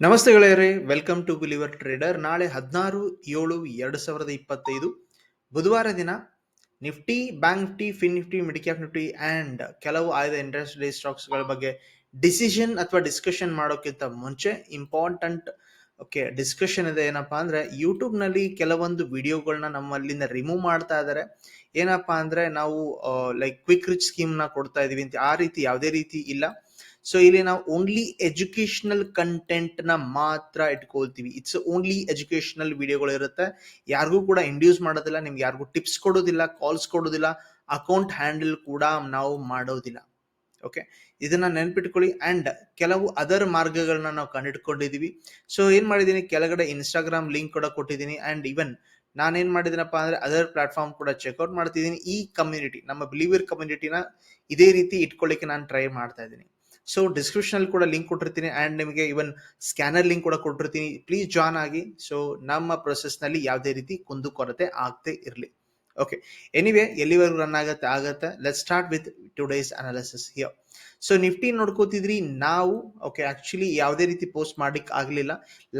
ನಮಸ್ತೆ ಗೆಳೆಯರೇ welcome to believer trader ನಾಳೆ ಹದಿನಾರು ಏಳು ಎರಡು ಸಾವಿರದ ಇಪ್ಪತ್ತೈದು. ಬುಧವಾರ ದಿನ Nifty bank Nifty fin Nifty midcap Nifty and ಕೆಲವು ಆಯ್ದ ಇಂಟ್ರೆಸ್ಟ್ ಡೇ ಸ್ಟಾಕ್ಸ್ಗಳ ಬಗ್ಗೆ ಡಿಸಿಷನ್ ಅಥವಾ ಡಿಸ್ಕಷನ್ ಮಾಡೋಕ್ಕಿಂತ ಮುಂಚೆ ಇಂಪಾರ್ಟೆಂಟ್ ಓಕೆ ಡಿಸ್ಕಷನ್ ಇದೆ. ಏನಪ್ಪಾ ಅಂದ್ರೆ ಯೂಟ್ಯೂಬ್ನಲ್ಲಿ ಕೆಲವೊಂದು ವಿಡಿಯೋಗಳನ್ನ ನಮ್ಮಲ್ಲಿಂದ ರಿಮೂವ್ ಮಾಡ್ತಾ ಇದ್ದಾರೆ ಏನಪ್ಪಾ ಅಂದ್ರೆ ನಾವು ಲೈಕ್ ಕ್ವಿಕ್ ರಿಚ್ ಸ್ಕೀಮ್ನ ಕೊಡ್ತಾ ಇದೀವಿ ಅಂತ. ಆ ರೀತಿ ಯಾವುದೇ ರೀತಿ ಇಲ್ಲ. ಸೊ ಇಲ್ಲಿ ನಾವು ಓನ್ಲಿ ಎಜುಕೇಶನಲ್ ಕಂಟೆಂಟ್ನ ಮಾತ್ರ ಇಟ್ಕೊಳ್ತೀವಿ. ಇಟ್ಸ್ ಓನ್ಲಿ ಎಜುಕೇಶನಲ್ ವಿಡಿಯೋಗಳು ಇರುತ್ತೆ. ಯಾರಿಗೂ ಕೂಡ ಇಂಡ್ಯೂಸ್ ಮಾಡೋದಿಲ್ಲ, ನಿಮ್ಗೆ ಯಾರಿಗೂ ಟಿಪ್ಸ್ ಕೊಡೋದಿಲ್ಲ ಕಾಲ್ಸ್ ಕೊಡೋದಿಲ್ಲ ಅಕೌಂಟ್ ಹ್ಯಾಂಡಲ್ ಕೂಡ ನಾವು ಮಾಡೋದಿಲ್ಲ. ಓಕೆ ಇದನ್ನ ನೆನ್ಪಿಟ್ಕೊಳ್ಳಿ. ಅಂಡ್ ಕೆಲವು ಅದರ್ ಮಾರ್ಗಗಳನ್ನ ನಾವು ಕಂಡಿಟ್ಕೊಂಡಿದೀವಿ. ಸೊ ಏನ್ ಮಾಡಿದೀನಿ ಕೆಳಗಡೆ ಇನ್ಸ್ಟಾಗ್ರಾಮ್ ಲಿಂಕ್ ಕೂಡ ಕೊಟ್ಟಿದ್ದೀನಿ. ಅಂಡ್ ಇವನ್ ನಾನೇನ್ ಮಾಡಿದ್ದೀನಪ್ಪ ಅಂದ್ರೆ ಅದರ್ ಪ್ಲಾಟ್ಫಾರ್ಮ್ ಕೂಡ ಚೆಕ್ಔಟ್ ಮಾಡ್ತಿದ್ದೀನಿ. ಈ ಕಮ್ಯುನಿಟಿ ನಮ್ಮ ಬಿಲೀವರ್ ಕಮ್ಯುನಿಟಿನ ಇದೇ ರೀತಿ ಇಟ್ಕೊಳ್ಳಿಕ್ಕೆ ನಾನು ಟ್ರೈ ಮಾಡ್ತಾ ಇದ್ದೀನಿ. ಸೊ ಡಿಸ್ಕ್ರಿಪ್ಷನ್ ಅಲ್ಲಿ ಕೂಡ ಲಿಂಕ್ ಕೊಟ್ಟಿರ್ತೀನಿ ಅಂಡ್ ನಿಮಗೆ ಇವನ್ ಸ್ಕ್ಯಾನರ್ ಲಿಂಕ್ ಕೂಡ ಕೊಟ್ಟಿರ್ತೀನಿ. ಪ್ಲೀಸ್ ಜಾಯ್ನ್ ಆಗಿ. ಸೊ ನಮ್ಮ ಪ್ರೊಸೆಸ್ನಲ್ಲಿ ಯಾವುದೇ ರೀತಿ ಕುಂದುಕೊರತೆ ಆಗದೆ ಇರಲಿ. ಓಕೆ ಎನಿವೇ ಎಲ್ಲಿವರೆಗೂ ರನ್ ಆಗತ್ತೆ? ಆಗತ್ತೆ. Let start with today's analysis here so Nifty ನೋಡ್ಕೋತಿದ್ರಿ. ನಾವು ಓಕೆ ಆಕ್ಚುಲಿ ಯಾವುದೇ ರೀತಿ ಪೋಸ್ಟ್ ಮಾಡ್ಲಿಕ್ಕೆ ಆಗಲಿಲ್ಲ.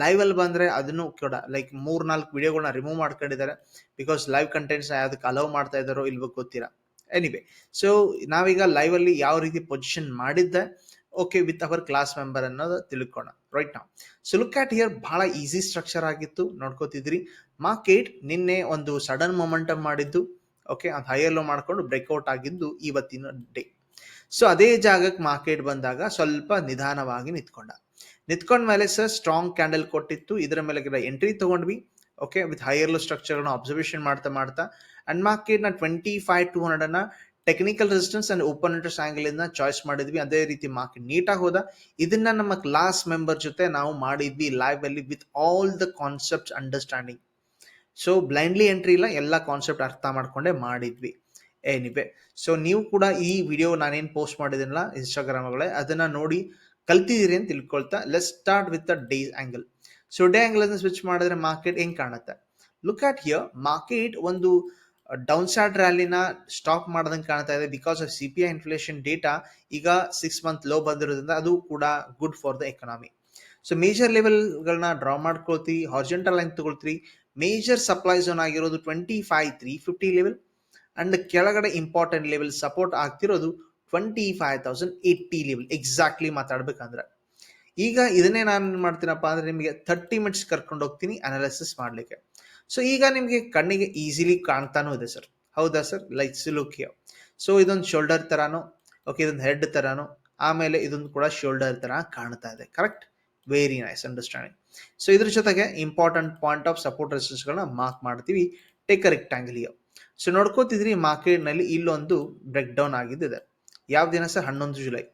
ಲೈವ್ ಅಲ್ಲಿ ಬಂದ್ರೆ ಅದನ್ನು ಕೂಡ ಲೈಕ್ ಮೂರ್ ನಾಲ್ಕು ವಿಡಿಯೋಗಳನ್ನ ರಿಮೂವ್ ಮಾಡ್ಕೊಂಡಿದ್ದಾರೆ ಬಿಕಾಸ್ ಲೈವ್ ಕಂಟೆಂಟ್ಸ್ ಯಾವ್ದಕ್ಕೆ ಅಲೌ ಮಾಡ್ತಾ ಇದ್ದಾರೋ ಇಲ್ವೋ ಗೊತ್ತಿಲ್ಲ. ಎನಿವೆ ಸೊ ನಾವೀಗ ಲೈವ್ ಅಲ್ಲಿ ಯಾವ ರೀತಿ ಪೊಸಿಷನ್ ಮಾಡಿದ್ದೆ? Okay with our class member ಅನ್ನೋದು ತಿಳ್ಕೋಣ. ರೈಟ್ ನಾವು ಸೊ ಲುಕ್ ಆಟ್ ಹಿಯರ್ ಬಹಳ ಈಸಿ ಸ್ಟ್ರಕ್ಚರ್ ಆಗಿತ್ತು. ನೋಡ್ಕೋತಿದ್ರಿ. ಮಾರ್ಕೆಟ್ ನಿನ್ನೆ ಒಂದು ಸಡನ್ ಮೊಮೆಂಟಮ್ ಮಾಡಿದ್ದು. ಓಕೆ ಅದು ಹೈಯರ್ ಲೋ ಮಾಡ್ಕೊಂಡು ಬ್ರೇಕ್ಔಟ್ ಆಗಿದ್ದು ಇವತ್ತಿನ ಡೇ ಸೊ ಅದೇ ಜಾಗಕ್ಕೆ ಮಾರ್ಕೆಟ್ ಬಂದಾಗ ಸ್ವಲ್ಪ ನಿಧಾನವಾಗಿ ನಿಂತ್ಕೊಂಡ. ನಿಂತ್ಕೊಂಡ ಮೇಲೆ ಸರ್ ಸ್ಟ್ರಾಂಗ್ ಕ್ಯಾಂಡಲ್ ಕೊಟ್ಟಿತ್ತು. ಇದರ ಮೇಲೆ ಎಂಟ್ರಿ ತಗೊಂಡ್ವಿ. ಓಕೆ ವಿತ್ ಹೈಯರ್ ಲೋ ಸ್ಟ್ರಕ್ಚರ್ನ ಅಬ್ಸರ್ವೇಷನ್ ಮಾಡ್ತಾ ಮಾಡ್ತಾ. ಅಂಡ್ ಮಾರ್ಕೆಟ್ನ ಟ್ವೆಂಟಿ ಫೈವ್ ಟೂ ಹಂಡ್ರೆಡ್ ಅನ್ನ technical resistance and open interest angle ಇಂದ ಚಾಯ್ಸ್ ಮಾಡಿದ್ವಿ. ಅದೇ ರೀತಿ ಮಾರ್ಕೆಟ್ ನೀಟಾಗಿ ಹೋದ. ಇದನ್ನ ನಮ್ಮ ಕ್ಲಾಸ್ ಮೆಂಬರ್ ಜೊತೆ ನಾವು ಮಾಡಿದ್ವಿ ಲೈವ್ ಅಲ್ಲಿ with all the concept understanding so blindly entry ಇಲ್ಲ, ಎಲ್ಲ ಕಾನ್ಸೆಪ್ಟ್ ಅರ್ಥ ಮಾಡ್ಕೊಂಡೆ ಮಾಡಿದ್ವಿ. ಏನಿವೆ ಸೊ ನೀವು ಕೂಡ ಈ ವಿಡಿಯೋ ನಾನೇನು ಪೋಸ್ಟ್ ಮಾಡಿದ್ದೀನಲ್ಲ ಇನ್ಸ್ಟಾಗ್ರಾಮ್ಗಳೇ ಅದನ್ನ ನೋಡಿ ಕಲ್ತಿದ್ದೀರಿ ಅಂತ ತಿಳ್ಕೊಳ್ತಾ let's start with the day angle so day ಅನ್ನು ಸ್ವಿಚ್ ಮಾಡಿದ್ರೆ ಮಾರ್ಕೆಟ್ ಹೆಂಗ್ ಕಾಣುತ್ತೆ? ಲುಕ್ ಆಟ್ ಹಿಯರ್ ಮಾರ್ಕೆಟ್ ಒಂದು ಡೌನ್ ಸೈಡ್ ರ್ಯಾಲಿನ ಸ್ಟಾಪ್ ಮಾಡ್ದಂಗೆ ಕಾಣ್ತಾ ಇದೆ because of C P I inflation data ಈಗ ಸಿಕ್ಸ್ ಮಂತ್ ಲೋ ಬಂದಿರೋದ್ರಿಂದ ಅದು ಕೂಡ good for the economy. So major ಲೆವೆಲ್ಗಳನ್ನ draw ಮಾಡ್ಕೊಳ್ತೀವಿ ಹಾರ್ಜೆಂಟಲ್ ಲೈನ್ ತಗೊಳ್ತೀವಿ ಮೇಜರ್ ಸಪ್ಲೈ ಝೋನ್ ಆಗಿರೋದು twenty five, three fifty level and ಕೆಳಗಡೆ ಇಂಪಾರ್ಟೆಂಟ್ ಲೆವೆಲ್ ಸಪೋರ್ಟ್ ಆಗ್ತಿರೋದು twenty five thousand eighty level exactly ಮಾತಾಡ್ಬೇಕಂದ್ರೆ. ಈಗ ಇದನ್ನೇ ನಾನು ಮಾಡ್ತೀನಪ್ಪ ಅಂದ್ರೆ ನಿಮಗೆ ಥರ್ಟಿ ಮಿನಿಟ್ಸ್ ಕರ್ಕೊಂಡು ಹೋಗ್ತೀನಿ ಅನಾಲಿಸಿಸ್ ಮಾಡ್ಲಿಕ್ಕೆ. ಸೊ ಈಗ ನಿಮಗೆ ಕಣ್ಣಿಗೆ ಈಸಿಲಿ ಕಾಣ್ತಾನೂ ಇದೆ ಸರ್ ಹೌದಾ ಸರ್ ಲೈಕ್ ಲುಕ್ ಸೊ ಇದೊಂದು ಶೋಲ್ಡರ್ ತರಾನು ಓಕೆ ಇದೊಂದು ಹೆಡ್ ತರಾನು, ಆಮೇಲೆ ಇದೊಂದು ಕೂಡ ಶೋಲ್ಡರ್ ತರ ಕಾಣ್ತಾ ಇದೆ. Correct very nice understanding so ಇದ್ರ ಜೊತೆಗೆ ಇಂಪಾರ್ಟೆಂಟ್ ಪಾಯಿಂಟ್ ಆಫ್ ಸಪೋರ್ಟ್ ರೆಸಿಸ್ಟೆನ್ಸ್ಗಳನ್ನ ಮಾರ್ಕ್ ಮಾಡ್ತೀವಿ. ಟೇಕ್ ರೆಕ್ಟಾಂಗಲ್ ಸೊ ನೋಡ್ಕೋತಿದ್ರಿ ಮಾರ್ಕೆಟ್ನಲ್ಲಿ ಇಲ್ಲೊಂದು ಬ್ರೇಕ್ ಡೌನ್ ಆಗಿದ್ದಿದೆ. ಯಾವ ದಿನ ಸರ್ ಹನ್ನೊಂದು ಜುಲೈ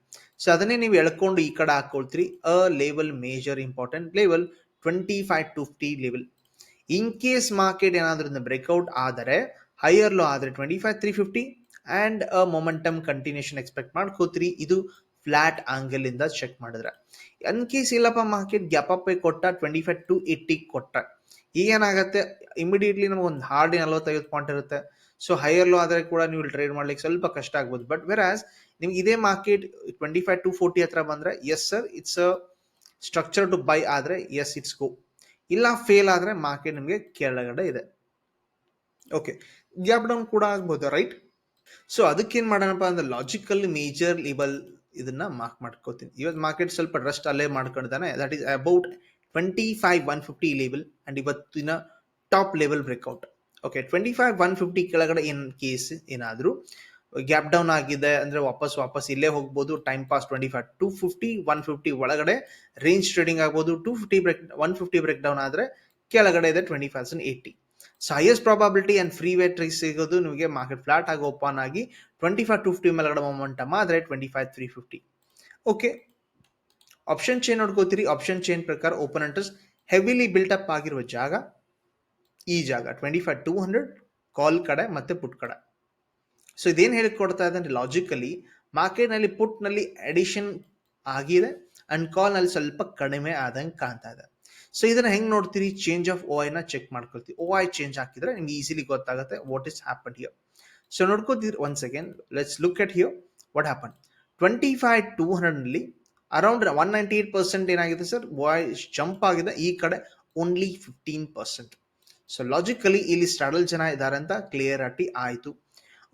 ಸೊ ಅದನ್ನೇ ನೀವು ಎಳ್ಕೊಂಡು ಈ ಕಡೆ ಹಾಕೊಳ್ತೀರಿ. ಅ level major important level twenty five two fifty level in case market ಏನಾದ್ರಿಂದ breakout ಆದರೆ ಹೈಯರ್ ಲೋ ಆದರೆ twenty five three fifty and uh momentum continuation expect ಮಾಡ್ಕೋತೀರಿ. ಇದು ಫ್ಲಾಟ್ ಆಂಗಲ್ ಇಂದ ಚೆಕ್ ಮಾಡಿದ್ರೆ. ಇನ್ ಕೇಸ್ ಇಲ್ಲಪ್ಪ ಮಾರ್ಕೆಟ್ ಗ್ಯಾಪ್ ಅಪ್ ಕೊಟ್ಟ twenty five two eighty ಕೊಟ್ಟ. ಏನಾಗುತ್ತೆ ಇಮಿಡಿಯೇಟ್ಲಿ ನಮಗೆ ಒಂದು ಹಾರ್ಡ್ ನಲವತ್ತೈವತ್ತು ಪಾಯಿಂಟ್ ಇರುತ್ತೆ. ಸೊ ಹೈಯರ್ ಲೋ ಆದರೆ ಕೂಡ ನೀವು ಟ್ರೇಡ್ ಮಾಡ್ಲಿಕ್ಕೆ ಸ್ವಲ್ಪ ಕಷ್ಟ ಆಗ್ಬೋದು. ಬಟ್ ವೆರಾಸ್ ನಿಮ್ಗೆ ಇದೇ market twenty five two forty ಹತ್ರ ಬಂದ್ರೆ yes sir it's a structure to buy ಆದ್ರೆ ಎಸ್ ಇಟ್ಸ್ ಗೋ ಇಲ್ಲ ಫೇಲ್ ಆದರೆ ಮಾರ್ಕೆಟ್ ನಿಮಗೆ ಕೆಳಗಡೆ ಇದೆ. ಓಕೆ ಗ್ಯಾಪ್ ಡೌನ್ ಕೂಡ ಆಗ್ಬೋದು ರೈಟ್ ಸೊ ಅದಕ್ಕೇನು ಮಾಡೋಣಪ್ಪ ಅಂದ್ರೆ ಲಾಜಿಕಲ್ ಮೇಜರ್ ಲೆವೆಲ್ ಇದನ್ನ ಮಾರ್ಕ್ ಮಾಡ್ಕೋತೀನಿ. ಇವತ್ತು ಮಾರ್ಕೆಟ್ ಸ್ವಲ್ಪ ರಸ್ಟ್ ಅಲ್ಲೇ ಮಾಡ್ಕೊಂಡಿದ್ದಾನೆ. That is about twenty five one fifty level and ಇವತ್ತಿನ top level breakout okay twenty five one fifty ಕೆಳಗಡೆ ಏನು ಕೇಸ್ ಏನಾದರೂ ಗ್ಯಾಪ್ ಡೌನ್ ಆಗಿದೆ ಅಂದ್ರೆ ವಾಪಸ್ ವಾಪಸ್ ಇಲ್ಲೇ ಹೋಗ್ಬೋದು time pass twenty five two fifty one fifty ಒಳಗಡೆ ರೇಂಜ್ ಟ್ರೇಡಿಂಗ್ ಆಗ್ಬೋದು two fifty break one fifty break down ಆದ್ರೆ ಕೆಳಗಡೆ ಇದೆ twenty five eighty so highest probability and free way rise ಸಿಗೋದು ನಿಮಗೆ ಮಾರ್ಕೆಟ್ ಫ್ಲಾಟ್ ಆಗಿ ಓಪನ್ ಆಗಿ ಟ್ವೆಂಟಿ ಫೈವ್ ಟು ಫಿಫ್ಟಿ ಮೇಲ್ಗಡೆ ಮೊಮೆಂಟಮ್ ಆದರೆ twenty five three fifty okay option chain ನೋಡ್ಕೋತೀರಿ. Option chain ಪ್ರಕಾರ open interest heavily built up ಆಗಿರುವ ಜಾಗ, ಈ ಜಾಗ twenty five two hundred call ಕಡೆ ಮತ್ತೆ ಪುಟ್ ಕಡೆ. ಸೊ ಇದೇನು ಹೇಳಿಕೊಡ್ತಾ ಇದೆ ಅಂದರೆ ಲಾಜಿಕಲಿ ಮಾರ್ಕೆಟ್ನಲ್ಲಿ ಪುಟ್ನಲ್ಲಿ ಅಡಿಷನ್ ಆಗಿದೆ ಅಂಡ್ ಕಾಲ್ನಲ್ಲಿ ಸ್ವಲ್ಪ ಕಡಿಮೆ ಆದಂಗೆ ಕಾಣ್ತಾ ಇದೆ. ಸೊ ಇದನ್ನ ಹೆಂಗೆ ನೋಡ್ತೀರಿ? ಚೇಂಜ್ ಆಫ್ ಓ ಐನ ಚೆಕ್ ಮಾಡ್ಕೊಳ್ತೀವಿ. ಓ ಐ ಚೇಂಜ್ ಹಾಕಿದ್ರೆ ನಿಮ್ಗೆ ಈಸಿಲಿ ಗೊತ್ತಾಗುತ್ತೆ what is happen here so ನೋಡ್ಕೋತೀರಿ one second let's look at here what happen twenty five two ಹಂಡ್ರೆಡ್ನಲ್ಲಿ around one ninety eight percent ಏನಾಗಿದೆ ಸರ್ ವಾಯ್ಸ್ ಜಂಪ್ ಆಗಿದೆ. ಈ ಕಡೆ only fifteen percent so logically ಇಲ್ಲಿ straddle ಜನ ಇದ್ದಾರೆ ಅಂತ clear ಆಗಿ ಆಯಿತು.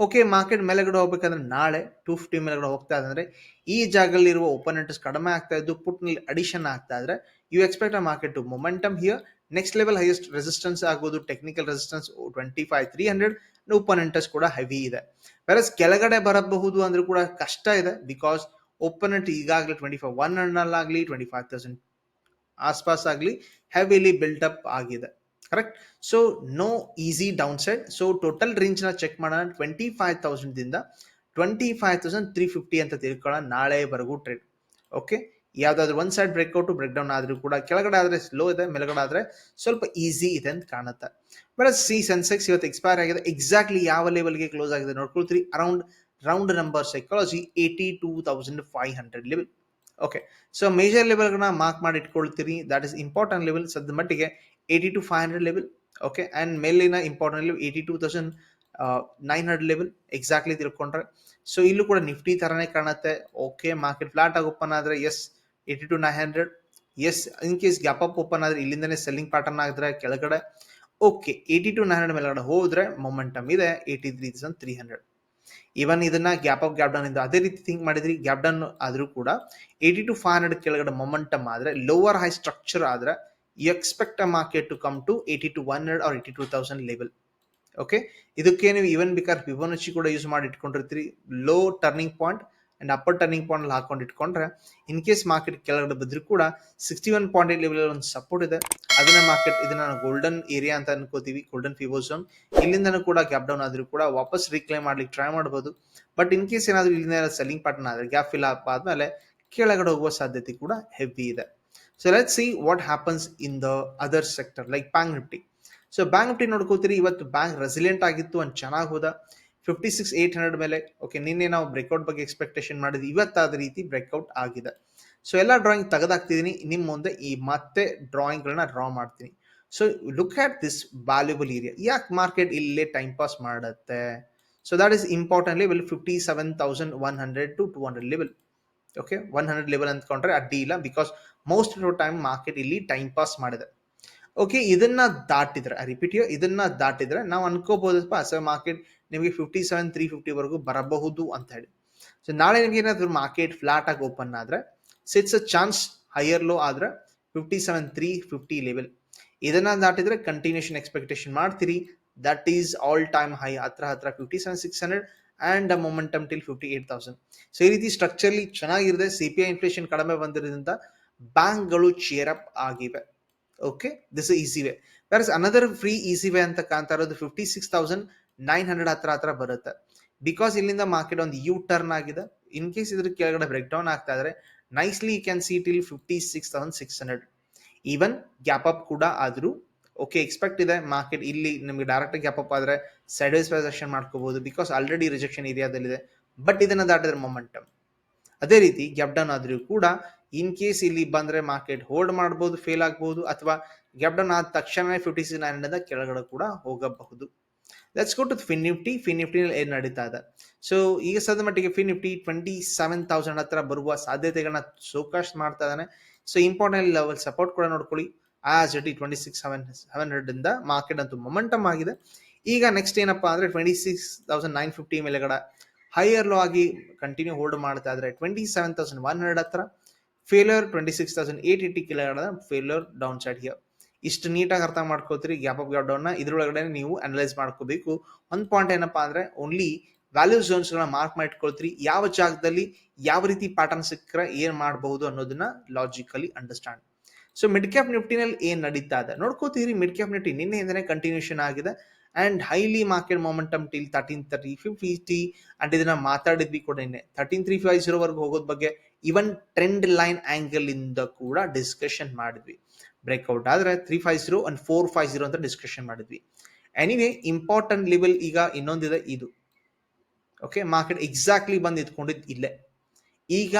ಓಕೆ ಮಾರ್ಕೆಟ್ ಮೇಲೆಗಡೆ ಹೋಗ್ಬೇಕಂದ್ರೆ ನಾಳೆ ಟೂ ಫಿಫ್ಟಿ ಮೇಲೆಗಡೆ ಹೋಗ್ತಾ ಇದೆ ಅಂದ್ರೆ ಈ ಜಾಗದಲ್ಲಿ ಇರುವ ಇಂಟ್ರೆಸ್ಟ್ ಕಡಿಮೆ ಆಗ್ತಾ ಇದ್ದು ಪುಟ್ನಲ್ಲಿ ಅಡಿಷನ್ ಆಗ್ತಾ ಇದ್ರೆ you expect a market to momentum here next level highest resistance ಆಗೋದು technical resistance twenty five three hundred open interest ಕೂಡ ಹೆವಿ ಇದೆ. ವೆರಸ್ ಕೆಳಗಡೆ ಬರಬಹುದು ಅಂದ್ರೂ ಕೂಡ ಕಷ್ಟ ಇದೆ ಬಿಕಾಸ್ ಓಪನ್ ಇಂಟ್ ಈಗಾಗಲೇ ಟ್ವೆಂಟಿ ಫೈವ್ ಒನ್ ಹಂಡ್ರೆಡ್ ಆಗಲಿ ಟ್ವೆಂಟಿ ಫೈವ್ ತೌಸಂಡ್ ಆಸ್ಪಾಸ್ ಆಗಲಿ ಹೆವಿಲಿ ಬಿಲ್ಟ್ ಆಗಿದೆ. Correct so no easy down side so total ರೇಂಜ್ನ check ಮಾಡೋಣ. ಟ್ವೆಂಟಿ ಫೈವ್ ತೌಸಂಡ್ ದಿಂದ twenty five thousand three fifty ಅಂತ ತಿಳ್ಕೊಳ್ಳೋಣ ನಾಳೆವರೆಗೂ ಟ್ರೇಡ್ ಓಕೆ ಯಾವ್ದಾದ್ರು ಒಂದು ಸೈಡ್ ಬ್ರೇಕ್ಔಟ್ ಬ್ರೇಕ್ ಡೌನ್ ಆದ್ರೂ ಕೂಡ ಕೆಳಗಡೆ ಆದ್ರೆ ಸ್ಲೋ ಇದೆ, ಮೇಲ್ಗಡೆ ಆದ್ರೆ ಸ್ವಲ್ಪ ಈಸಿ ಇದೆ ಅಂತ ಕಾಣುತ್ತೆ. ಬಟ್ ಸಿ ಸೆನ್ಸೆಕ್ಸ್ ಇವತ್ತು ಎಕ್ಸ್ಪೈರ್ ಆಗಿದೆ. ಎಕ್ಸಾಕ್ಟ್ಲಿ ಯಾವ ಲೆವೆಲ್ಗೆ ಕ್ಲೋಸ್ ಆಗಿದೆ ನೋಡ್ಕೊಳ್ತೀರಿ. Around round number psychology eighty two thousand five hundred level okay so major ಲೆವೆಲ್ಗಳನ್ನ mark ಮಾಡಿ ಇಟ್ಕೊಳ್ತೀರಿ ದಟ್ ಇಸ್ ಇಂಪಾರ್ಟೆಂಟ್ ಲೆವೆಲ್ ಸದ್ಯ ಮಟ್ಟಿಗೆ eighty two five hundred level okay and ಮೇಲಿನ important level eighty two thousand nine hundred level exactly ತಿಳ್ಕೊಂಡ್ರೆ. So ಇಲ್ಲೂ ಕೂಡ Nifty ಥರನೇ ಕಾಣುತ್ತೆ. ಓಕೆ ಮಾರ್ಕೆಟ್ ಫ್ಲಾಟ್ ಆಗಿ ಓಪನ್ ಆದರೆ yes eighty two nine hundred yes in case gap up open ಆದರೆ, ಇಲ್ಲಿಂದನೇ ಸೆಲ್ಲಿಂಗ್ ಪ್ಯಾಟರ್ನ್ ಆಗಿದ್ರೆ, ಕೆಳಗಡೆ. Okay eighty two nine hundred ಮೇಲ್ಗಡೆ ಹೋದ್ರೆ ಮೊಮೆಂಟಮ್ ಇದೆ eighty three thousand three hundred even ಇದನ್ನ ಗ್ಯಾಪ್ ಅಪ್ ಗ್ಯಾಪ್ ಡೌನ್ ಇಂದ ಅದೇ ರೀತಿ ಥಿಂಕ್ ಮಾಡಿದ್ರಿ ಗ್ಯಾಪ್ ಡೌನ್ ಆದ್ರೂ ಕೂಡ ಏಯ್ಟಿ ಟು ಫೈವ್ ಹಂಡ್ರೆಡ್ ಕೆಳಗಡೆ ಮೊಮೆಂಟಮ್ ಆದ್ರೆ ಲೋವರ್ ಹೈ ಸ್ಟ್ರಕ್ಚರ್ ಆದ್ರೆ expect market to come to eighty two one hundred or eighty two thousand level okay ಇದಕ್ಕೆ ನೀವು ಇವನ್ ಬೇಕಾದ್ರೆ ಫಿಬೋನಚಿ ಕೂಡ ಯೂಸ್ ಮಾಡಿ ಇಟ್ಕೊಂಡಿರ್ತೀರಿ. Low turning point and upper turning point ಹಾಕೊಂಡು ಇಟ್ಕೊಂಡ್ರೆ ಇನ್ ಕೇಸ್ ಮಾರ್ಕೆಟ್ ಕೆಳಗಡೆ ಬಿದ್ರೂ ಕೂಡ sixty one point eight level ಒಂದು ಸಪೋರ್ಟ್ ಇದೆ. ಅದನ್ನ ಮಾರ್ಕೆಟ್ ಇದನ್ನ ಗೋಲ್ಡನ್ ಏರಿಯಾ ಅಂತ ಅನ್ಕೋತೀವಿ ಗೋಲ್ಡನ್ ಫಿಬೋ ಝೋನ್ ಇಲ್ಲಿಂದನೂ ಕೂಡ ಗ್ಯಾಪ್ ಡೌನ್ ಆದರೂ ಕೂಡ ವಾಪಸ್ ರೀಕ್ಲೈಮ್ ಮಾಡ್ಲಿಕ್ಕೆ ಟ್ರೈ ಮಾಡ್ಬೋದು. ಬಟ್ ಇನ್ ಕೇಸ್ ಏನಾದರೂ ಇಲ್ಲಿಂದ ಸೆಲ್ಲಿಂಗ್ ಪಾರ್ಟ್ನ ಆದರೆ ಗ್ಯಾಪ್ ಫಿಲ್ ಅಪ್ ಆದ್ಮೇಲೆ ಕೆಳಗಡೆ ಹೋಗುವ ಸಾಧ್ಯತೆ ಕೂಡ ಹೆವಿ ಇದೆ. So let see what happens in the other sector like bank Nifty so bank Nifty ನೋಡ್ಕೋತೀರಿ, ಇವತ್ತು ಬ್ಯಾಂಕ್ ರೆಸಿಲಿಯಂಟ್ ಆಗಿತ್ತು ಅಂತ ಚೆನ್ನಾಗಿ ಹೋದ. ಫಿಫ್ಟಿ ಸಿಕ್ಸ್ ಏಟ್ ಹಂಡ್ರೆಡ್ ಮೇಲೆ ಓಕೆ ನಿನ್ನೆ ನಾವು ಬ್ರೇಕ್ಔಟ್ ಬಗ್ಗೆ ಎಕ್ಸ್ಪೆಕ್ಟೇಷನ್ ಮಾಡಿದ್ವಿ. ಇವತ್ತಾದ ರೀತಿ ಬ್ರೇಕ್ಔಟ್ ಆಗಿದೆ. ಸೊ ಎಲ್ಲ ಡ್ರಾಯಿಂಗ್ ತೆಗೆದಾಕ್ತಿದ್ದೀನಿ ನಿಮ್ಮ ಮುಂದೆ ಈ ಮತ್ತೆ ಡ್ರಾಯಿಂಗ್ಗಳನ್ನ ಡ್ರಾ ಮಾಡ್ತೀನಿ. So look at this valuable area ಯಾಕೆ ಮಾರ್ಕೆಟ್ ಇಲ್ಲೇ ಟೈಮ್ ಪಾಸ್ ಮಾಡುತ್ತೆ? So that is important level fifty seven thousand one hundred to two hundred level okay one hundred level ಅಂದ್ಕೊಂಡ್ರೆ ಅಡ್ಡಿ ಇಲ್ಲ because most of time market ಇಲ್ಲಿ time pass ಮಾಡಿದೆ. Okay ಇದನ್ನ ದಾಟಿದ್ರೆ ರಿಪೀಟ್ ಇದನ್ನ ದಾಟಿದ್ರೆ ನಾವು ಅನ್ಕೋಬಹುದಪ್ಪ ಸರ್ ಮಾರ್ಕೆಟ್ ನಿಮಗೆ ಫಿಫ್ಟಿ ಸೆವೆನ್ ತ್ರೀ ಫಿಫ್ಟಿ ವರೆಗೂ ಬರಬಹುದು ಅಂತ ಹೇಳಿ. ಸೊ ನಾಳೆ ನಿಮ್ಗೆ ಏನಾದ್ರು ಮಾರ್ಕೆಟ್ ಫ್ಲಾಟ್ ಆಗಿ ಓಪನ್ ಆದ್ರೆ sits a chance higher low ಆದ್ರೆ fifty seven three fifty level ಇದನ್ನ ದಾಟಿದ್ರೆ ಕಂಟಿನ್ಯೂಷನ್ ಎಕ್ಸ್ಪೆಕ್ಟೇಷನ್ ಮಾಡ್ತೀರಿ. That is all time high ಹತ್ರ ಹತ್ರ fifty seven six hundred and momentum till fifty eight thousand so ಈ ರೀತಿ ಸ್ಟ್ರಕ್ಚರ್ಲಿ ಚೆನ್ನಾಗಿರದೆ ಸಿ ಪಿ ಐ ಇನ್ಫ್ಲೇಷನ್ ಕಡಿಮೆ ಬಂದಿರೋದ್ರಿಂದ ಬ್ಯಾಂಕ್ಗಳು ಚೇರ್ ಅಪ್ ಆಗಿವೆ. Okay this easy way plus another free easy way ಅಂತ ಕಾಣ್ತಾ ಇರೋದು fifty six thousand nine hundred ಹತ್ರ ಹತ್ರ ಬರುತ್ತೆ. ಬಿಕಾಸ್ ಇಲ್ಲಿಂದ ಮಾರ್ಕೆಟ್ ಒಂದು ಯು ಟರ್ನ್ ಆಗಿದೆ. ಇನ್ ಕೇಸ್ ಇದ್ರ ಕೆಳಗಡೆ ಬ್ರೇಕ್ ಡೌನ್ ಆಗ್ತಾ ಇದ್ರೆ nicely can see till fifty six thousand six hundred even gap up ಕೂಡ ಆದ್ರೂ ಓಕೆ ಎಕ್ಸ್ಪೆಕ್ಟ್ ಇದೆ. ಮಾರ್ಕೆಟ್ ಇಲ್ಲಿ ನಿಮಗೆ ಡೈರೆಕ್ಟ್ ಗ್ಯಾಪ್ ಅಪ್ ಆದ್ರೆ ಸೈಡ್ವೇಸ್ ಪ್ರೊಜೆಕ್ಷನ್ ಮಾಡ್ಕೋಬಹುದು ಬಿಕಾಸ್ ಆಲ್ರೆಡಿ ರಿಜೆಕ್ಷನ್ ಏರಿಯಾದಲ್ಲಿದೆ ಬಟ್ ಇದನ್ನು ದಾಟಿದ್ರೆ ಮೊಮೆಂಟಮ್ ಅದೇ ರೀತಿ ಗ್ಯಾಪ್ ಡೌನ್ ಆದ್ರೂ ಕೂಡ ಇನ್ ಕೇಸ್ ಇಲ್ಲಿ ಬಂದ್ರೆ ಮಾರ್ಕೆಟ್ ಹೋಲ್ಡ್ ಮಾಡಬಹುದು ಫೇಲ್ ಆಗಬಹುದು ಅಥವಾ ಗ್ಯಾಪ್ ಡೌನ್ ಆದ ತಕ್ಷಣ ಫಿಫ್ಟಿ ಸಿಕ್ಸ್ ನೈನ್ ಕೆಳಗಡೆ ಕೂಡ ಹೋಗಬಹುದು. Let's go to Fin Nifty Fin Nifty ಏನ್ ನಡೀತಾ ಇದೆ? ಸೊ ಈಗ ಸದ್ಯ ಮಟ್ಟಿಗೆ Fin Nifty twenty seven thousand ಹತ್ರ ಬರುವ ಸಾಧ್ಯತೆಗಳನ್ನ ಸೋಕಾಸ್ಟ್ ಮಾಡ್ತಾ ಇದ್ದಾನೆ. ಸೊ ಇಂಪಾರ್ಟೆಂಟ್ ಲೆವೆಲ್ ಸಪೋರ್ಟ್ ಕೂಡ ನೋಡ್ಕೊಳ್ಳಿ. As it twenty six seven seven hundred ಇಂದ ಮಾರ್ಕೆಟ್ ಅಂತೂ ಮೊಮೆಂಟಮ್ ಆಗಿದೆ. ಈಗ ನೆಕ್ಸ್ಟ್ ಏನಪ್ಪಾ ಅಂದ್ರೆ twenty six thousand nine fifty ಮೇಲೆಗಡೆ ಹೈಯರ್ ಲೋ ಆಗಿ ಕಂಟಿನ್ಯೂ ಹೋಲ್ಡ್ ಮಾಡ್ತಾ ಇದ್ರೆ twenty seven thousand one hundred ಹತ್ರ failure twenty six thousand eight eighty ಕೆಳಗಡೆ ಫೇಲ್ಯೂರ್ ಡೌನ್ ಸೈಡ್ ಹಿಯರ್ ಇಷ್ಟು ನೀಟಾಗಿ ಅರ್ಥ ಮಾಡ್ಕೋತೀರಿ ಗ್ಯಾಪ್ ಅಪ್ ಗ್ಯಾಪ್ ಡೌನ್ನ ಇದ್ರೊಳಗಡೆ ನೀವು ಅನಲೈಸ್ ಮಾಡ್ಕೋಬೇಕು. ಒಂದ್ ಪಾಯಿಂಟ್ ಏನಪ್ಪಾ ಅಂದರೆ ಓನ್ಲಿ ವ್ಯಾಲ್ಯೂ ಝೋನ್ಸ್ಗಳನ್ನ ಮಾರ್ಕ್ ಮಾಡಿಟ್ಕೊಳ್ತೀರಿ ಯಾವ ಜಾಗದಲ್ಲಿ ಯಾವ ರೀತಿ ಪ್ಯಾಟರ್ನ್ ಸಿಕ್ಕರೆ ಏನು ಮಾಡಬಹುದು ಅನ್ನೋದನ್ನ logically understand so mid cap ನಿಫ್ಟಿನಲ್ಲಿ ಏನ್ ನಡೀತಾ ಇದೆ? ನೋಡ್ಕೋತೀರಿ ಮಿಡ್ ಕ್ಯಾಪ್ ನಿಫ್ಟಿ ನಿನ್ನೆಯಿಂದನೇ ಕಂಟಿನ್ಯೂಷನ್ ಆಗಿದೆ. And highly market momentum till thirteen thirty fifty and ಇದನ್ನ ಮಾತಾಡಿದ್ವಿ ಕೂಡ ನಿನ್ನೆ. ತರ್ಟೀನ್ ತ್ರೀ ಫೈವ್ ಜೀರೋ ವರ್ಗು ಹೋಗೋದ್ ಬಗ್ಗೆ ಇವನ್ ಟ್ರೆಂಡ್ ಲೈನ್ ಆಂಗಲ್ ಇಂದ ಕೂಡ ಡಿಸ್ಕಷನ್ ಮಾಡಿದ್ವಿ. ಬ್ರೇಕ್ಔಟ್ ಆದ್ರೆ three five zero and four five zero ಅಂತ ಡಿಸ್ಕಷನ್ ಮಾಡಿದ್ವಿ. ಎನಿವೇ ಇಂಪಾರ್ಟೆಂಟ್ ಲೆವೆಲ್ ಈಗ ಇನ್ನೊಂದಿದೆ, ಇದು. ಓಕೆ ಮಾರ್ಕೆಟ್ ಎಕ್ಸಾಕ್ಟ್ಲಿ ಬಂದು ಇದ್ಕೊಂಡಿದ್ದು ಇಲ್ಲೇ. ಈಗ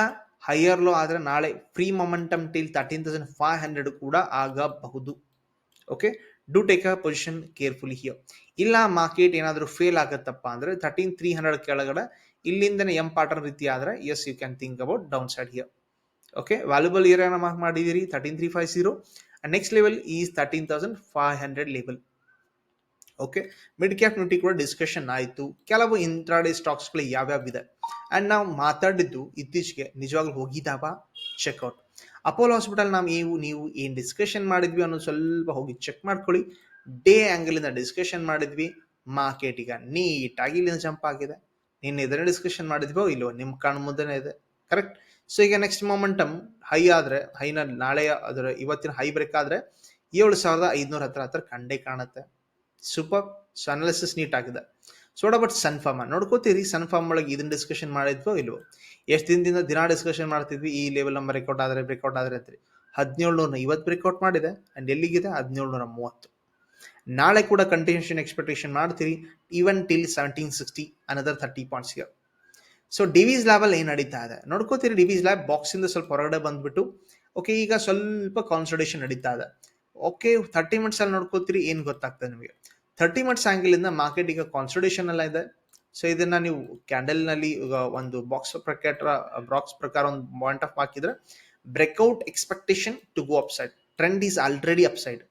ಹೈಯರ್ ಲೋ ಆದ್ರೆ ನಾಳೆ free momentum till thirteen thousand five hundred ಕೂಡ ಆಗಬಹುದು. Okay do take a position carefully here ಇಲ್ಲ ಮಾರ್ಕೆಟ್ ಏನಾದರೂ ಫೇಲ್ ಆಗುತ್ತಪ್ಪ ಅಂದ್ರೆ ತರ್ಟೀನ್ ತ್ರೀ ಹಂಡ್ರೆಡ್ ಕೆಳಗಡೆ ಇಲ್ಲಿಂದನೇ ಎಂ ಪಾಟರ್ನ್ ರೀತಿ ಆದ್ರೆ as you can think about down side here okay valuable ಏರಿಯಾನ mark ಮಾಡಿದಿರಿ thirteen three five and next level is thirteen thousand five hundred level okay mid cap Nifty ಕೂಡ discussion ಆಯಿತು. ಕೆಲವು intraday ಸ್ಟಾಕ್ಸ್ಗಳು ಯಾವ್ಯಾವಿದೆ and ನಾವು ಮಾತಾಡಿದ್ದು ಇತ್ತೀಚೆಗೆ ನಿಜವಾಗ್ಲೂ ಹೋಗಿದ್ದಾವ? ಚೆಕ್ಔಟ್ ಅಪೋಲೋ ಹಾಸ್ಪಿಟಲ್ ನಾವು ನೀವು ನೀವು ಏನು ಡಿಸ್ಕಷನ್ ಮಾಡಿದ್ವಿ ಅನ್ನೋದು ಸ್ವಲ್ಪ ಹೋಗಿ ಚೆಕ್ ಮಾಡ್ಕೊಳ್ಳಿ. ಡೇ ಆ್ಯಂಗಲಿಂದ ಡಿಸ್ಕಷನ್ ಮಾಡಿದ್ವಿ. ಮಾರ್ಕೆಟ್ ಈಗ ನೀಟಾಗಿ ಇಲ್ಲಿಂದ ಜಂಪ್ ಆಗಿದೆ. ನಿನ್ನೆ ಇದನ್ನ ಡಿಸ್ಕಷನ್ ಮಾಡಿದ್ವೋ ಇಲ್ವೋ? ನಿಮ್ಮ ಕಣ್ಣು ಮುಂದೆನೇ ಇದೆ. ಕರೆಕ್ಟ್ ಸೊ ಈಗ ನೆಕ್ಸ್ಟ್ ಮೊಮೆಂಟಮ್ ಹೈ ಆದರೆ ಹೈನ ನಾಳೆ, ಅದರ ಇವತ್ತಿನ ಹೈ ಬ್ರೇಕ್ ಆದರೆ ಏಳು ಸಾವಿರದ ಐದುನೂರ ಹತ್ರ ಹತ್ರ ಕಂಡೇ ಕಾಣುತ್ತೆ. ಸೂಪರ್ ಸೊ ಅನಾಲಿಸಿಸ್ ನೀಟ್ ಆಗಿದೆ ಸೊ ಸನ್ ಫಾರ್ಮ ನೋಡ್ಕೋತೀರಿ ಸನ್ಫಾರ್ಮ್ ಒಳಗೆ ಇದನ್ನ ಡಿಸ್ಕಷನ್ ಮಾಡಿದ್ವೋ ಇಲ್ವೋ? ಎಷ್ಟು ದಿನದಿಂದ ದಿನ ಡಿಸ್ಕಷನ್ ಮಾಡ್ತಿದ್ವಿ, ಈ ಲೆವೆಲ್ ನಂಬರ್ ರೆಕಾರ್ಡ್ ಆದರೆ ಬ್ರೇಕ್ಔಟ್ ಆದರೆ ಹದಿನೇಳು ನೂರ ಇವತ್ತು ಬ್ರೇಕ್ಔಟ್ ಮಾಡಿದೆ ಆ್ಯಂಡ್ ಎಲ್ಲಿಗಿದೆ? ಹದಿನೇಳು ನೂರ ಮೂವತ್ತು ನಾಳೆ ಕೂಡ ಕಂಟಿನ್ಯೂಷನ್ ಎಕ್ಸ್ಪೆಕ್ಟೇಷನ್ ಮಾಡ್ತೀರಿ even till seventeen sixty another thirty points here so Divi's Lab ಏನು ನಡೀತಾ ಇದೆ? ನೋಡ್ಕೋತೀರಿ ಡಿವಿಸ್ ಲ್ಯಾಬ್ ಬಾಕ್ಸಿಂದ ಸ್ವಲ್ಪ ಹೊರಗಡೆ ಬಂದ್ಬಿಟ್ಟು ಓಕೆ ಈಗ ಸ್ವಲ್ಪ ಕಾನ್ಸಲ್ಟೇಷನ್ ನಡೀತಾ ಇದೆ. ಓಕೆ ಥರ್ಟಿ ಮಿನಿಟ್ಸ್ ಅಲ್ಲಿ ನೋಡ್ಕೋತೀರಿ, ಏನು ಗೊತ್ತಾಗ್ತದೆ ನಿಮಗೆ? ಥರ್ಟಿ ಮಿನಿಟ್ಸ್ ಆ್ಯಂಗಲಿಂದ ಮಾರ್ಕೆಟ್ ಈಗ ಕಾನ್ಸಲ್ಟೇಷನ್ ಎಲ್ಲ ಇದೆ. ಸೊ ಇದನ್ನ ನೀವು ಕ್ಯಾಂಡಲ್ನಲ್ಲಿ ಒಂದು ಬಾಕ್ಸ್ ಪ್ರಕಾರ ಬಾಕ್ಸ್ ಪ್ರಕಾರ ಒಂದು ಪಾಯಿಂಟ್ ಆಫ್ ಹಾಕಿದ್ರೆ breakout expectation to go upside trend is already upside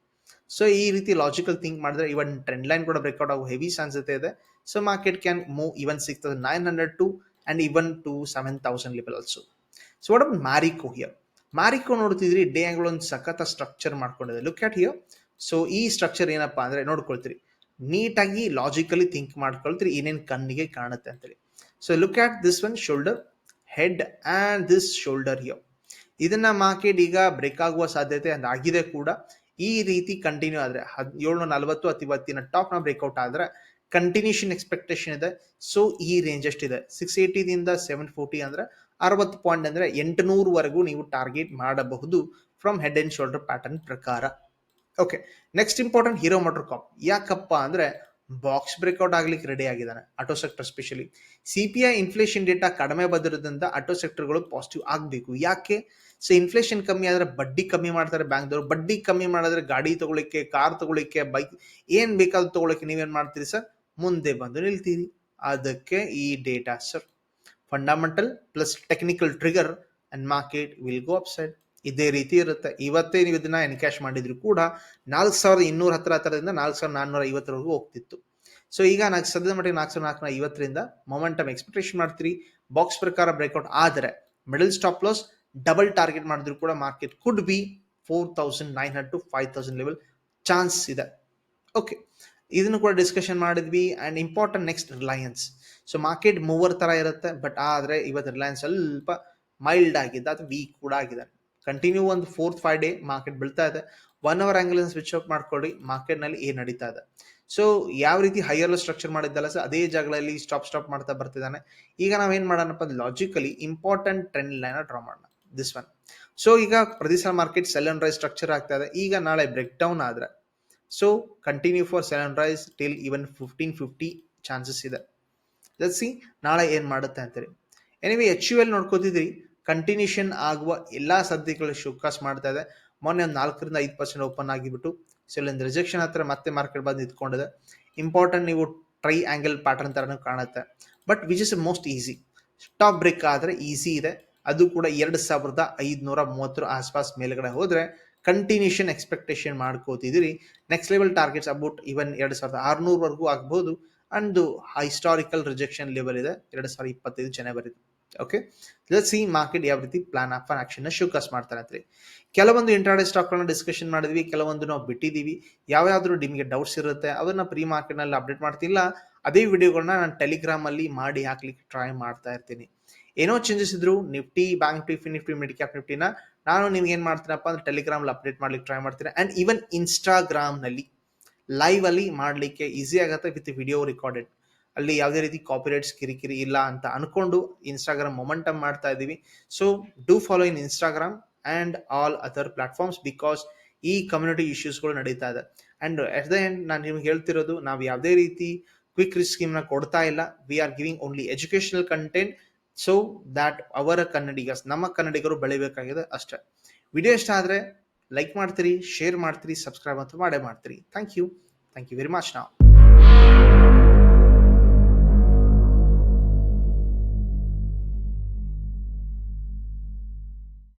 so ಈ ರೀತಿ ಲಾಜಿಕಲ್ ಥಿಂಕ್ ಮಾಡಿದ್ರೆ ಇವನ್ ಟ್ರೆಂಡ್ ಲೈನ್ ಕೂಡ ಬ್ರೇಕ್ಔಟ್ ಆಗೋ ಹೆವಿ ಸಾನ್ಸತೆ ಇದೆ. So market can move even six thousand nine hundred to and even two seven thousand level also so what about marry here Marico ನೋಡ್ತಿದ್ರಿ day angle ಒಂದು ಸಖತ್ structure ಮಾಡ್ಕೊಂಡಿದೆ. Look at here so ಈ structure ಏನಪ್ಪಾ ಅಂದ್ರೆ ನೋಡ್ಕೊಳ್ತೀರಿ. ನೀಟಾಗಿ ಲಾಜಿಕಲಿ ಥಿಂಕ್ ಮಾಡ್ಕೊಳ್ತೀರಿ ಏನೇನು ಕಣ್ಣಿಗೆ ಕಾಣುತ್ತೆ ಅಂತೇಳಿ. So look at this one shoulder head and this shoulder here ಇದನ್ನ ಮಾರ್ಕೆಟ್ ಈಗ ಬ್ರೇಕ್ ಆಗುವ ಸಾಧ್ಯತೆ ಆಗಿದೆ ಕೂಡ. ಈ ರೀತಿ ಕಂಟಿನ್ಯೂ ಆದರೆ ಹದ್ ಏಳ್ನೂರ ನಲವತ್ತು ಅಥವಾ ಇವತ್ತಿನ ಟಾಪ್ನ ಬ್ರೇಕ್ಔಟ್ ಆದರೆ ಕಂಟಿನ್ಯೂಷನ್ ಎಕ್ಸ್ಪೆಕ್ಟೇಷನ್ ಇದೆ. ಸೊ ಈ ರೇಂಜ್ ಅಷ್ಟಿದೆ. ಸಿಕ್ಸ್ ಏಯ್ಟಿದಿಂದ ಸೆವೆನ್ ಫೋರ್ಟಿ ಅಂದರೆ ಅರವತ್ತು ಪಾಯಿಂಟ್ ಅಂದರೆ ಎಂಟುನೂರವರೆಗೂ ನೀವು ಟಾರ್ಗೆಟ್ ಮಾಡಬಹುದು from head and shoulder pattern ಪ್ರಕಾರ. Okay next important Hero MotoCorp ಯಾಕಪ್ಪ ಅಂದರೆ ಬಾಕ್ಸ್ ಬ್ರೇಕ್ಔಟ್ ಆಗ್ಲಿಕ್ಕೆ ರೆಡಿ ಆಗಿದ್ದಾನೆ auto sector specially C P I inflation data ಕಡಿಮೆ ಬಂದಿರೋದ್ರಿಂದ ಆಟೋ ಸೆಕ್ಟರ್ಗಳು ಪಾಸಿಟಿವ್ ಆಗಬೇಕು. ಯಾಕೆ? ಸೊ ಇನ್ಫ್ಲೇಷನ್ ಕಮ್ಮಿ ಆದರೆ ಬಡ್ಡಿ ಕಮ್ಮಿ ಮಾಡ್ತಾರೆ ಬ್ಯಾಂಕ್ದವರು. ಬಡ್ಡಿ ಕಮ್ಮಿ ಮಾಡಿದ್ರೆ ಗಾಡಿ ತಗೊಳಿಕ್ಕೆ ಕಾರ್ ತಗೊಳಿಕ್ಕೆ ಬೈಕ್ ಏನು ಬೇಕಾದ್ರೂ ತಗೊಳಿಕ್ಕೆ ನೀವೇನು ಮಾಡ್ತೀರಿ ಸರ್? ಮುಂದೆ ಬಂದು ನಿಲ್ತೀರಿ. ಅದಕ್ಕೆ ಈ data sir fundamental plus technical trigger and market will go upside ಇದೇ ರೀತಿ ಇರುತ್ತೆ. ಇವತ್ತೇ ನೀವು ಇದನ್ನ ಎನ್ಕ್ಯಾಶ್ ಮಾಡಿದ್ರು ಕೂಡ ನಾಲ್ಕು ಸಾವಿರದ ಇನ್ನೂರ ಹತ್ರ ಹತ್ತಿರದಿಂದ ನಾಲ್ಕು ಸಾವಿರದ ನಾನ್ನೂರ ಐವತ್ತರವರೆಗೂ ಹೋಗ್ತಿತ್ತು. ಸೊ ಈಗ ನಾಲ್ಕು ಸದ್ಯದ ಮಟ್ಟಿಗೆ ನಾಲ್ಕು ಸಾವಿರದ ನಾಲ್ಕುನೂರ ಐವತ್ತರಿಂದ ಮೊಮೆಂಟಮ್ ಎಕ್ಸ್ಪೆಕ್ಟೇಷನ್ ಮಾಡ್ತೀರಿ. ಬಾಕ್ಸ್ ಪ್ರಕಾರ ಬ್ರೇಕ್ಔಟ್ ಆದರೆ middle stop loss double target ಮಾಡಿದ್ರು ಕೂಡ market could be four thousand nine hundred to five thousand level chance ಇದೆ. ಓಕೆ ಇದನ್ನು ಕೂಡ ಡಿಸ್ಕಷನ್ ಮಾಡಿದ್ವಿ. And important next Reliance so market mover ಥರ ಇರುತ್ತೆ ಬಟ್ ಆದರೆ ಇವತ್ತು ರಿಲಯನ್ಸ್ ಸ್ವಲ್ಪ ಮೈಲ್ಡ್ ಆಗಿದೆ, ಅಥವಾ ವೀಕ್ ಕೂಡ ಆಗಿದೆ. ಕಂಟಿನ್ಯೂ ಒಂದು ಫೋರ್ತ್ ಫೈವ್ ಡೇ ಮಾರ್ಕೆಟ್ ಬೀಳ್ತಾ ಇದೆ. One hour angle switch off ಮಾಡ್ಕೊಳ್ಳಿ ಮಾರ್ಕೆಟ್ನಲ್ಲಿ ಏನು ನಡೀತಾ ಇದೆ. ಸೊ ಯಾವ ರೀತಿ ಹೈಯರ್ ಸ್ಟ್ರಕ್ಚರ್ ಮಾಡಿದ್ದಲ್ಲ ಸರ್ ಅದೇ ಜಾಗಗಳಲ್ಲಿ ಸ್ಟಾಪ್ ಸ್ಟಾಪ್ ಮಾಡ್ತಾ ಬರ್ತಿದ್ದಾನೆ. ಈಗ ನಾವೇನು ಮಾಡೋಣಪ್ಪ logically important trend line draw ಮಾಡೋಣ ದಿಸ್ ಒನ್ ಸೊ ಈಗ ಪ್ರತಿ market sell and rise structure ಆಗ್ತಾ ಇದೆ. ಈಗ ನಾಳೆ ಬ್ರೇಕ್ ಡೌನ್ ಆದ್ರೆ so continue for sell and rise till even fifteen fifty chances ಇದೆ. ಸಿ ನಾಳೆ ಏನು ಮಾಡುತ್ತೆ ಅಂತೇಳಿ ಎನಿವೆ ಎಚ್ ಯು ಎಲ್ ನೋಡ್ಕೋತಿದ್ರಿ ಕಂಟಿನ್ಯೂಷನ್ ಆಗುವ ಎಲ್ಲ ಸಾಧ್ಯತೆಗಳು ಶೋಕಾಸ್ ಮಾಡ್ತಾ ಇದೆ. ಮೊನ್ನೆ ಒಂದು ನಾಲ್ಕರಿಂದ ಐದು ಪರ್ಸೆಂಟ್ ಓಪನ್ ಆಗಿಬಿಟ್ಟು ಸೊ ಇಲ್ಲಿಂದ ರಿಜೆಕ್ಷನ್ ಹತ್ರ ಮತ್ತೆ ಮಾರ್ಕೆಟ್ ಬಂದು ನಿಂತ್ಕೊಂಡಿದೆ. ಇಂಪಾರ್ಟೆಂಟ್ ನೀವು ಟ್ರೈ ಆ್ಯಂಗಲ್ ಪ್ಯಾಟರ್ನ್ ಥರನೂ ಕಾಣುತ್ತೆ. But which is most easy stop break ಆದರೆ ಈಸಿ ಇದೆ. ಅದು ಕೂಡ ಎರಡು ಸಾವಿರದ ಐದುನೂರ ಮೂವತ್ತರ ಆಸ್ಪಾಸ್ ಮೇಲ್ಗಡೆ ಹೋದರೆ continuation expectation ಮಾಡ್ಕೋತಿದ್ದೀರಿ. Next level targets about even ಎರಡು ಸಾವಿರದ ಆರುನೂರವರೆಗೂ ಆಗ್ಬೋದು. ಅಂಡ್ ಹಿಸ್ಟಾರಿಕಲ್ ರಿಜೆಕ್ಷನ್ ಲೆವೆಲ್ ಇದೆ. ಎರಡು ಸಾವಿರದ ಇಪ್ಪತ್ತೈದು ಜನವರಿ ಓಕೆ ಸಿ ಮಾರ್ಕೆಟ್ ಯಾವ ರೀತಿ plan of on action showcase ಮಾಡ್ತಾರೆ ಅಂತ ಕೆಲವೊಂದು ಸ್ಟಾಕ್ ಸ್ಟಾಕ್ಗಳನ್ನ ಡಿಸ್ಕಷನ್ ಮಾಡಿದ್ವಿ ಕೆಲವೊಂದು ನಾವು ಬಿಟ್ಟಿದ್ದೀವಿ. ಯಾವ್ಯಾವ್ದು ನಿಮಗೆ ಡೌಟ್ಸ್ ಇರುತ್ತೆ ಅದನ್ನ ಪ್ರೀ ಮಾರ್ಕೆಟ್ನಲ್ಲಿ ಅಪ್ಡೇಟ್ ಮಾಡ್ತಿಲ್ಲ, ಅದೇ ವಿಡಿಯೋಗಳನ್ನ ನಾನು ಟೆಲಿಗ್ರಾಮಲ್ಲಿ ಮಾಡಿ ಹಾಕ್ಲಿಕ್ಕೆ ಟ್ರೈ ಮಾಡ್ತಾ ಇರ್ತೀನಿ. ಏನೋ ಚೇಂಜಸ್ ಇದ್ರು Nifty bank Nifty Nifty mid cap ನಿಫ್ಟಿನ ನಾನು ನಿಮ್ಗೆ ಏನು ಮಾಡ್ತೀನಪ್ಪ ಅಂದ್ರೆ ಟೆಲಿಗ್ರಾಮಲ್ಲಿ ಅಪ್ಡೇಟ್ ಮಾಡ್ಲಿಕ್ಕೆ ಟ್ರೈ ಮಾಡ್ತೀನಿ. ಆ್ಯಂಡ್ ಈವನ್ ಇನ್ಸ್ಟಾಗ್ರಾಮ್ನಲ್ಲಿ ಲೈವ್ ಅಲ್ಲಿ ಮಾಡಲಿಕ್ಕೆ ಈಸಿ ಆಗುತ್ತೆ ವಿತ್ ವಿಡಿಯೋ ರೆಕಾರ್ಡೆಡ್ ಅಲ್ಲಿ ಯಾವುದೇ ರೀತಿ ಕಾಪಿರೈಟ್ಸ್ ಕಿರಿಕಿರಿ ಇಲ್ಲ ಅಂತ ಅನ್ಕೊಂಡು ಇನ್ಸ್ಟಾಗ್ರಾಮ್ ಮೊಮೆಂಟಮ್ ಮಾಡ್ತಾ ಇದ್ದೀವಿ. So do follow in Instagram and all other platforms because ಈ ಕಮ್ಯುನಿಟಿ ಇಶ್ಯೂಸ್ಗಳು ನಡೀತಾ ಇದೆ. ಆ್ಯಂಡ್ ಎಟ್ ದ ಎಂಡ್ ನಾನು ನಿಮ್ಗೆ ಹೇಳ್ತಿರೋದು, ನಾವು ಯಾವುದೇ ರೀತಿ ಕ್ವಿಕ್ ರಿಸ್ಕ್ ಸ್ಕೀಮ್ನ ಕೊಡ್ತಾ ಇಲ್ಲ. We are giving only educational content so that ಅವರ ಕನ್ನಡಿಗರ್ಸ್ ನಮ್ಮ ಕನ್ನಡಿಗರು ಬೆಳಿಬೇಕಾಗಿದೆ ಅಷ್ಟೇ. ವಿಡಿಯೋ ಇಷ್ಟ ಆದರೆ ಲೈಕ್ ಮಾಡ್ತೀರಿ ಶೇರ್ ಮಾಡ್ತೀರಿ ಸಬ್ಸ್ಕ್ರೈಬ್ ಅಂತೂ ಮಾಡೇ ಮಾಡ್ತೀರಿ. Thank you thank you very much ನಾವು